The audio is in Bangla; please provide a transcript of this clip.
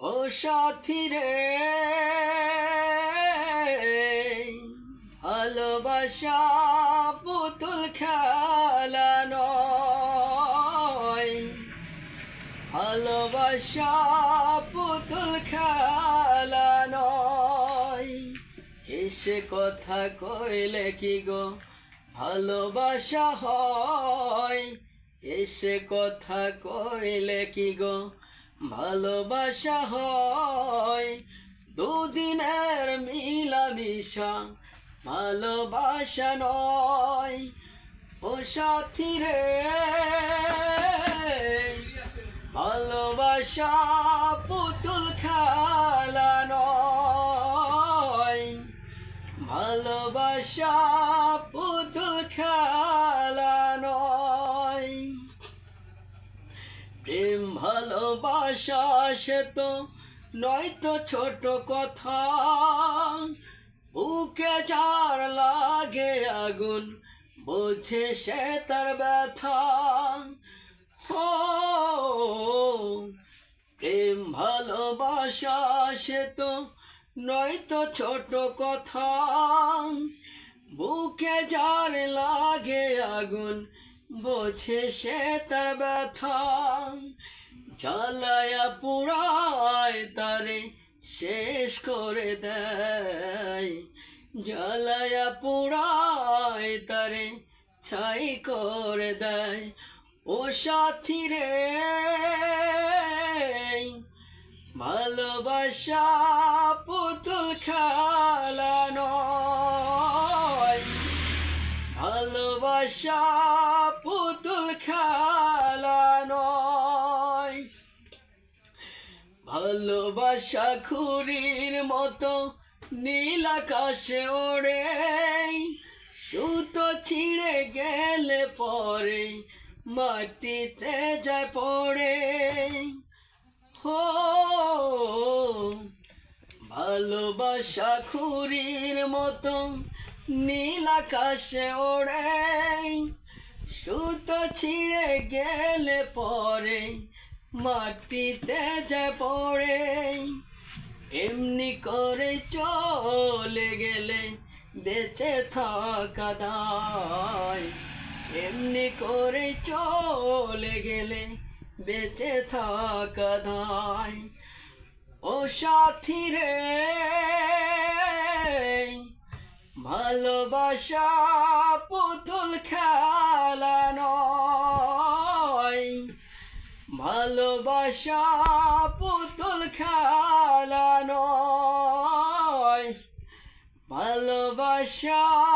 ও সাথী রে, ভালোবাসা পুতুল খেলা নয়। ভালোবাসা পুতুল খেলা নয়। এসে কথা কইলে কি গো ভালোবাসা হয়? এসে কথা কইলে কি গো ভালোবাসা হয় দুদিনের মিলামিশা ভালোবাসা নয়। ও সাথী রে ভালোবাসা পুতুল খেলা নয়। ভালোবাসা ভালোবাসা সে তো নয়তো ছোট কথা। বুকে যার লাগে আগুন বোঝে সে তার ব্যথা। ও প্রেম ভালোবাসা সে তো নয়তো ছোট কথা। বুকে যার লাগে আগুন বোঝে সে তার ব্যথা। জ্বালায়া পুরায় তারে, শেষ করে দেয়। জ্বালায়া পুরায় তারে, ছাই করে দেয়। ও সাথী রে, ভালোবাসা পুতুল খেলা নয়। ভালোবাসা ভালোবাসা খুরির মতো নীল আকাশে ওড়ে। সুতো ছিঁড়ে গেলে পরে মাটিতে যায় পড়ে। হো, ভালোবাসা খুরির মতো নীল আকাশে ওড়ে। সুতো ছিঁড়ে গেলে পরে মাটিতে যে পড়ে, এমনি করে চলে গেলে বেঁচে থাকা দায়। এমনি করে চলে গেলে বেঁচে থাকা দায়। ও সাথী রে, ভালোবাসা পুতুল খেলা নয়। ভালোবাসা পুতুল খেলা নয়। ভালোবাসা